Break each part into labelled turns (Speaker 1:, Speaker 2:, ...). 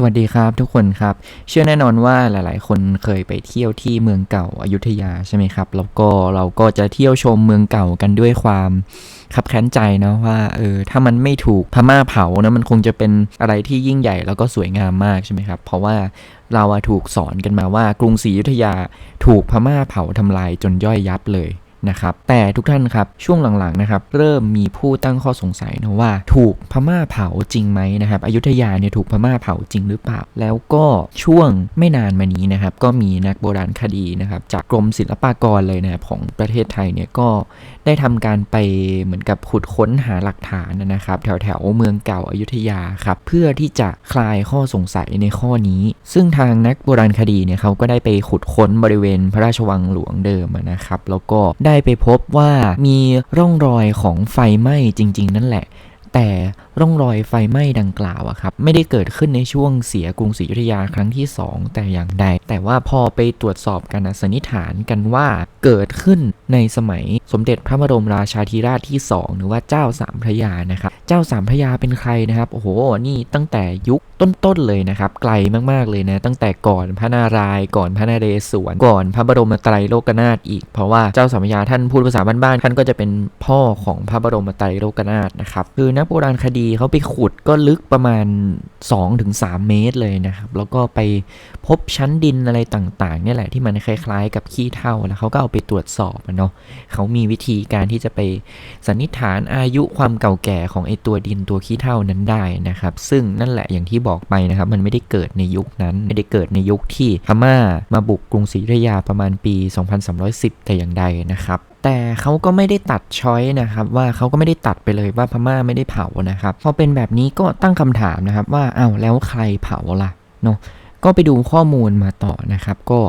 Speaker 1: สวัสดีครับทุกคนครับ เชื่อแน่นอนว่าหลายๆ คนเคยไปเที่ยวที่เมืองเก่าอายุทยาใช่ไหมครับ แล้วก็เราก็จะเที่ยวชมเมืองเก่ากันด้วยความขับแค้นใจนะว่าเออถ้ามันไม่ถูกพม่าเผานะมันคงจะเป็นอะไรที่ยิ่งใหญ่แล้วก็สวยงามมากใช่ไหมครับ เพราะว่าเราถูกสอนกันมาว่ากรุงศรีอยุธยาถูกพม่าเผาทำลายจนย่อยยับเลย นะครับแต่ทุกท่านครับช่วงหลังๆนะครับเริ่มมีผู้ตั้งข้อสงสัยนะว่า ถูกพม่าเผาจริงไหมนะครับอยุธยาเนี่ยถูกพม่าเผาจริงหรือเปล่า แล้วก็ช่วงไม่นานมานี้นะครับก็มีนักโบราณคดีนะครับจากกรมศิลปากรเลยนะครับของประเทศไทยเนี่ยก็ได้ทำการไปเหมือนกับขุดค้นหาหลักฐานนะครับแถวแถวๆเมืองเก่าอายุทยาครับเพื่อที่จะคลายข้อสงสัยในข้อนี้ ซึ่งทางนักโบราณคดีเนี่ยเขาก็ได้ไปขุดค้นบริเวณพระราชวังหลวงเดิมนะครับแล้วก็ไได้ไปพบว่ามีร่องรอยของไฟไหม้จริง ๆ นั่นแหละ แต่ร่องรอยไฟไหม้ดังกล่าวอะครับไม่ได้เกิดขึ้นในช่วงเสียกรุงศรีอยุธยาครั้งที่ 2 แต่อย่างใด แต่ว่าพอไปตรวจสอบกันสันนิษฐานกันว่าเกิดขึ้นในสมัยสมเด็จพระบรมราชาธิราชที่ 2 หรือว่าเจ้าสามพระยานะครับเจ้าสามพระยาเป็นใครนะครับโอ้โหนี่ตั้งแต่ยุคต้นๆเลยนะครับไกลมากๆเลยนะตั้งแต่ก่อนพระนารายณ์ก่อนพระนเรศวรก่อนพระบรมไตรโลกนาถอีก เพราะว่าเจ้าสามพระยาท่านพูดภาษาบ้านๆท่านก็จะเป็นพ่อของพระบรมไตรโลกนาถนะครับคือนักโบราณคดีเขาไปขุดก็ลึกประมาณ 2-3 เมตรเลยนะครับ แล้วก็ไปพบชั้นดินอะไรต่างๆเนี่ยแหละที่มันคล้ายๆ กับขี้เถ้าแล้วเขาก็เอาไปตรวจสอบเนาะเขามีวิธีการที่จะไปสันนิษฐานอายุความเก่าแก่ของไอตัวดินตัวขี้เถ้านั้นได้นะครับ ซึ่งนั่นแหละอย่างที่บอกไปนะครับ มันไม่ได้เกิดในยุคนั้นไม่ได้เกิดในยุคที่พม่ามาบุกกรุงศรีอยุธยาประมาณปี 2310 แต่อย่างใดนะครับ แต่เขาก็ไม่ได้ตัดช้อยนะครับว่าเขาก็ไม่ได้ตัดไปเลยว่าพม่าไม่ได้เผานะครับพอเป็นแบบนี้ก็ตั้งคำถามนะครับว่าอ้าวแล้วใครเผาล่ะเนาะก็ไปดูข้อมูลมาต่อนะครับ ก็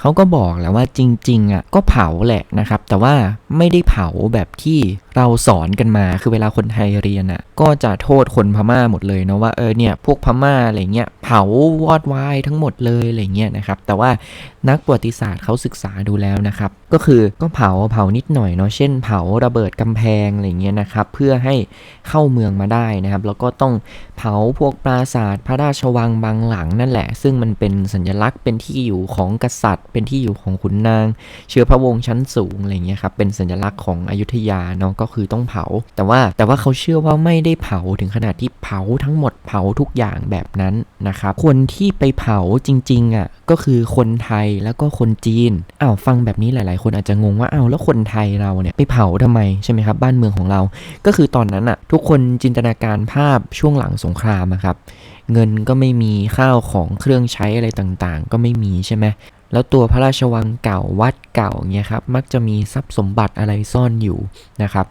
Speaker 1: เขาก็บอกแล้วว่าจริงๆอะก็เผาแหละนะครับ แต่ว่าไม่ได้เผาแบบที่เราสอนกันมาคือเวลาคนไทยเรียนอะก็จะโทษคนพม่าหมดเลยเนาะว่าเออเนี่ยพวกพม่าอะไรเงี้ยเผาวอดวายทั้งหมดเลยอะไรเงี้ยนะครับแต่ว่านักประวัติศาสตร์เขาศึกษาดูแล้วนะครับก็คือก็เผาเผานิดหน่อยเนาะเช่น เผาระเบิดกำแพงอะไรเงี้ยนะครับเพื่อให้เข้าเมืองมาได้นะครับแล้วก็ต้องเผาพวกปราสาทพระราชวังบางหลังนั่นแหละ ซึ่งมันเป็นสัญลักษณ์เป็นที่อยู่ของกษัตริย์ เป็นที่อยู่ของขุนนาง เชื้อพระวงศ์ชั้นสูงอะไรเงี้ยครับเป็นสัญลักษณ์ของอยุธยาเนาะก็คือต้องเผา แต่ว่าแต่ว่าเขาเชื่อว่าไม่ได้เผาถึงขนาดที่เผาทั้งหมดเผาทุกอย่างแบบนั้นนะครับ คนที่ไปเผาจริงๆอะก็คือคนไทยแล้วก็คนจีนอ้าวฟังแบบนี้หลาย ๆ คนอาจจะงงว่าอ้าวแล้วคนไทยเราเนี่ยไปเผาทำไมใช่ไหมครับบ้านเมืองของเรา ก็คือตอนนั้นอะทุกคนจินตนาการภาพช่วงหลังสงครามครับเงินก็ไม่มีข้าวของเครื่องใช้อะไรต่างๆ ก็ไม่มีใช่ไหม แล้วตัวพระราชวังเก่าวัดเก่าเนี่ยครับมักจะมีทรัพย์สมบัติอะไรซ่อนอยู่นะครับ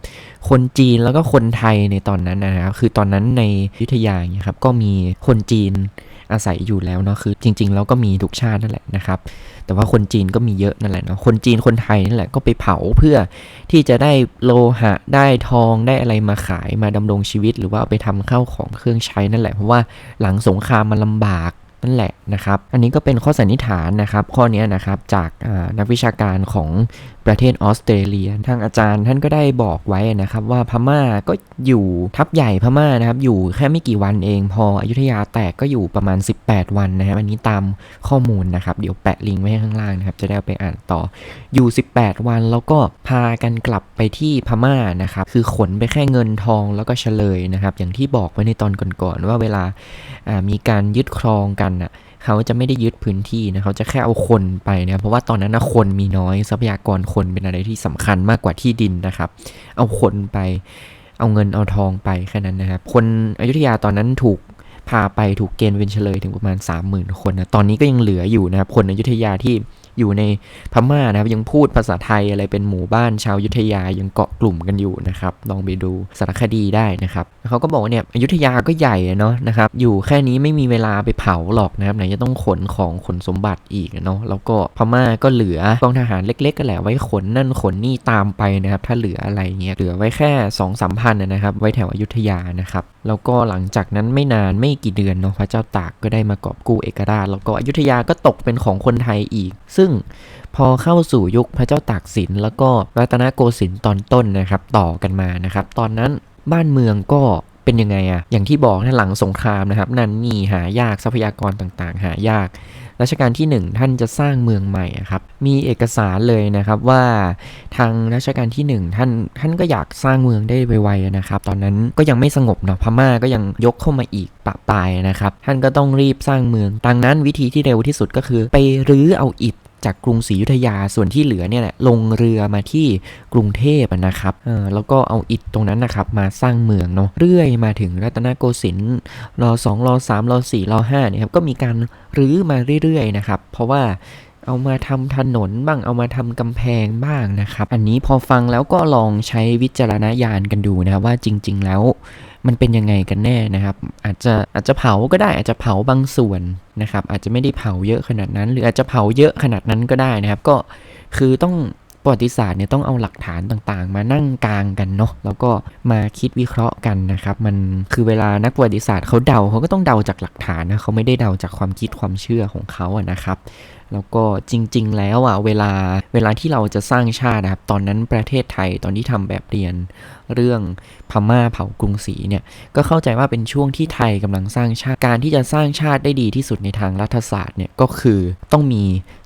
Speaker 1: คนจีนแล้วก็คนไทยในตอนนั้นนะครับคือตอนนั้นในยุทธยาเนี่ยครับก็มีคนจีนอาศัยอยู่แล้วเนาะคือจริง ๆ แล้วก็มีทุกชาตินั่นแหละนะครับ แต่ว่าคนจีนก็มีเยอะนั่นแหละเนาะคนจีนคนไทยนั่นแหละก็ไปเผาเพื่อที่จะได้โลหะได้ทองได้อะไรมาขายมาดำรงชีวิต หรือว่าเอาไปทำข้าวของเครื่องใช้นั่นแหละเพราะว่าหลังสงครามมันลำบาก นั่นแหละนะครับ อันนี้ก็เป็นข้อสันนิษฐานนะครับ ข้อนี้นะครับจากนักวิชาการของประเทศออสเตรเลีย ทางอาจารย์ท่านก็ได้บอกไว้นะครับ ว่าพม่าก็อยู่ทัพใหญ่พม่านะครับ อยู่แค่ไม่กี่วันเอง พออยุธยาแตกก็อยู่ประมาณ 18 วันนะครับ อันนี้ตามข้อมูลนะครับ เดี๋ยวแปะลิงก์ไว้ข้างล่างนะครับ จะได้เอาไปอ่านต่อ อยู่ 18 วันแล้วก็พากันกลับไปที่พม่านะครับ คือขนไปแค่เงินทองแล้วก็เฉลยนะครับ อย่างที่บอกไว้ในตอนก่อนๆว่าเวลามีการยึดครองกันน่ะเขาจะไม่ได้ยึดพื้นที่นะเขาจะแค่เอาคนไปนะเพราะว่าตอนนั้นนะคนมีน้อยทรัพยากรคนเป็นอะไรที่สำคัญมากกว่าที่ดินนะครับ เอาคนไปเอาเงินเอาทองไปแค่นั้นนะครับ คนอยุธยาตอนนั้นถูกพาไปถูกเกณฑ์เป็นเฉลยถึงประมาณ 30,000 คนนะตอนนี้ก็ยังเหลืออยู่นะครับคนอยุธยาที่ อยู่ในพม่านะครับ ยังพูดภาษาไทยอะไรเป็นหมู่บ้านชาวอยุธยายังเกาะกลุ่มกันอยู่นะครับ ลองไปดูสารคดีได้นะครับเขาก็บอกว่าเนี่ยอยุธยาก็ใหญ่เนาะนะครับ อยู่แค่นี้ไม่มีเวลาไปเผาหรอกนะครับไหนจะต้องขนของขนสมบัติอีกเนาะแล้วก็พม่าก็เหลือกองทหารเล็กๆก็แหละไว้ขนนั่นขนนี่ตามไปนะครับ ถ้าเหลืออะไรเงี้ยเหลือไว้แค่2องสามพันนะนะครับ ไว้แถวอยุธยานะครับแล้วก็หลังจากนั้นไม่นานไม่กี่เดือนเนาะพระเจ้าตากก็ได้มากอบกู้เอกราช แล้วก็อยุธยาก็ตกเป็นของคนไทยอีก ซึ่งพอเข้าสู่ยุคพระเจ้าตากสิน แล้วก็รัตนโกสินทร์ตอนต้นนะครับต่อกันมานะครับ ตอนนั้นบ้านเมืองก็เป็นยังไงอะอย่างที่บอกนะหลังสงครามนะครับนั่นนี่หายากทรัพยากรต่างๆ หายากรัชกาลที่ 1 ท่านจะสร้างเมืองใหม่อะครับ มีเอกสารเลยนะครับว่าทางรัชกาลที่ 1 ท่านท่านก็อยากสร้างเมืองได้ไวๆนะครับ ตอนนั้นก็ยังไม่สงบเนาะพม่าก็ยังยกเข้ามาอีกปะปายนะครับ ท่านก็ต้องรีบสร้างเมืองดังนั้นวิธีที่เร็วที่สุดก็คือ ไปรื้อเอาอิฐ จากกรุงศรีอยุธยาส่วนที่เหลือเนี่ยแหละลงเรือมาที่กรุงเทพนะครับเออแล้วก็เอาอิฐตรงนั้นนะครับมาสร้างเมืองเนาะเรื่อยมาถึงรัตนโกสินทร์รอสองรอสามรอสี่รอห้าเนี่ยครับก็มีการรื้อมาเรื่อยๆนะครับเพราะว่าเอามาทำถนนบ้างเอามาทำกำแพงบ้างนะครับ อันนี้พอฟังแล้วก็ลองใช้วิจารณญาณกันดูนะครับว่าจริง ๆ แล้ว มันเป็นยังไงกันแน่นะครับ อาจจะอาจจะเผาก็ได้อาจจะเผาบางส่วนนะครับ อาจจะไม่ได้เผาเยอะขนาดนั้น หรืออาจจะเผาเยอะขนาดนั้นก็ได้นะครับ ก็คือต้อง ประวัติศาสตร์เนี่ยต้องเอาหลักฐานต่างๆ มานั่งกลางกันเนาะแล้วก็มาคิดวิเคราะห์กันนะครับ มันคือเวลานักประวัติศาสตร์เขาเดาเขาก็ต้องเดาจากหลักฐานนะเขาไม่ได้เดาจากความคิดความเชื่อของเขาอะนะครับแล้วก็จริง ๆ แล้วอะเวลาเวลาที่เราจะสร้างชาตินะครับ ตอนนั้นประเทศไทยตอนที่ทำแบบเรียนเรื่องพม่าเผากรุงศรีเนี่ยก็เข้าใจว่าเป็นช่วงที่ไทยกำลังสร้างชาติการที่จะสร้างชาติได้ดีที่สุดในทางรัฐศาสตร์เนี่ยก็คือต้องมี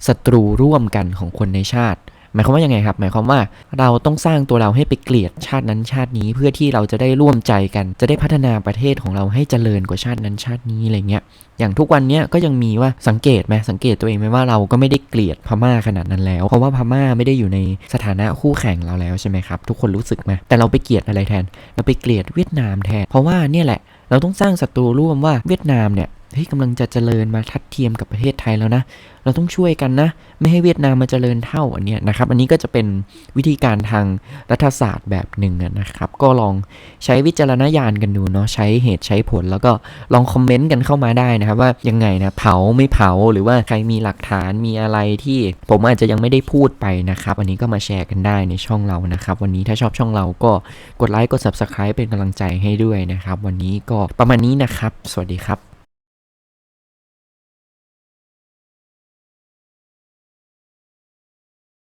Speaker 1: ศัตรูร่วมกันของคนในชาติ หมายความว่ายังไงครับ หมายความว่าเราต้องสร้างตัวเราให้ไปเกลียดชาตินั้นชาตินี้เพื่อที่เราจะได้ร่วมใจกัน จะได้พัฒนาประเทศของเราให้เจริญกว่าชาตินั้นชาตินี้อะไรเงี้ยอย่างทุกวันเนี้ยก็ยังมีว่าสังเกตไหมสังเกตตัวเองไหมว่าเราก็ไม่ได้เกลียดพม่าขนาดนั้นแล้ว เพราะว่าพม่าไม่ได้อยู่ในสถานะคู่แข่งเราแล้วใช่ไหมครับทุกคนรู้สึกไหมแต่เราไปเกลียดอะไรแทน เราไปเกลียดเวียดนามแทน เพราะว่าเนี่ยแหละเราต้องสร้างศัตรูร่วมว่าเวียดนามเนี่ย เฮ้ยกำลังจะเจริญมาทัดเทียมกับประเทศไทยแล้วนะ เราต้องช่วยกันนะ ไม่ให้เวียดนามมาเจริญเท่าอันเนี้ยนะครับ อันนี้ก็จะเป็นวิธีการทางรัฐศาสตร์แบบหนึ่งนะครับ ก็ลองใช้วิจารณญาณกันดูเนาะ ใช้เหตุใช้ผลแล้วก็ลองคอมเมนต์กันเข้ามาได้นะครับ ว่ายังไงนะ เผาไม่เผาหรือว่าใครมีหลักฐานมีอะไรที่ผมอาจจะยังไม่ได้พูดไปนะครับ อันนี้ก็มาแชร์กันได้ในช่องเรานะครับ วันนี้ถ้าชอบช่องเราก็กดไลค์กด subscribe เป็นกำลังใจให้ด้วยนะครับ วันนี้ก็ประมาณนี้นะครับ สวัสดีครับ